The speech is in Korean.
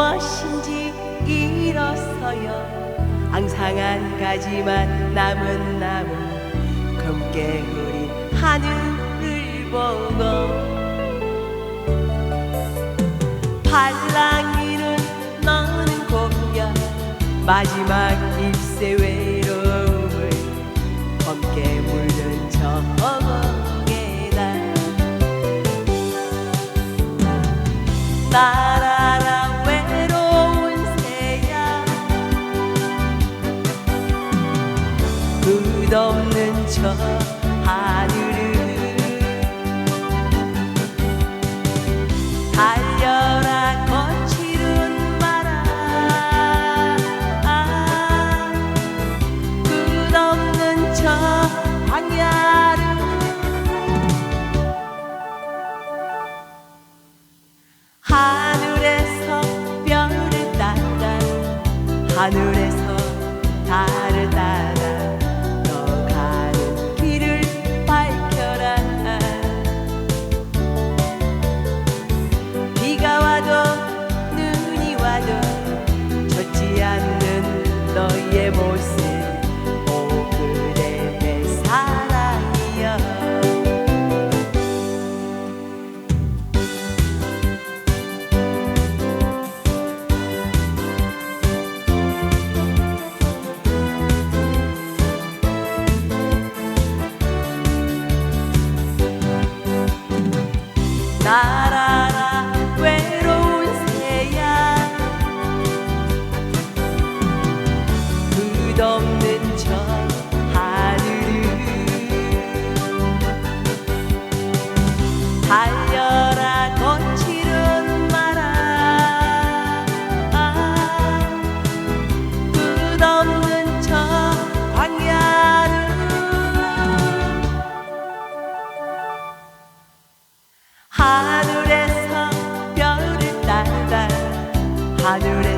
무엇인지 잃었어요. 항상 한 가지만 남은 나무 검게 흐린 하늘을 보고 팔랑이는 너는 고야 마지막 입새 외에 끝없는 저 하늘을 달려라 거칠은 마라 끝없는 저 광야를 하늘에서 별을 따라 하늘에 너 끝없는 저 하늘을 달려라 하늘에서 별을 따라. 하늘에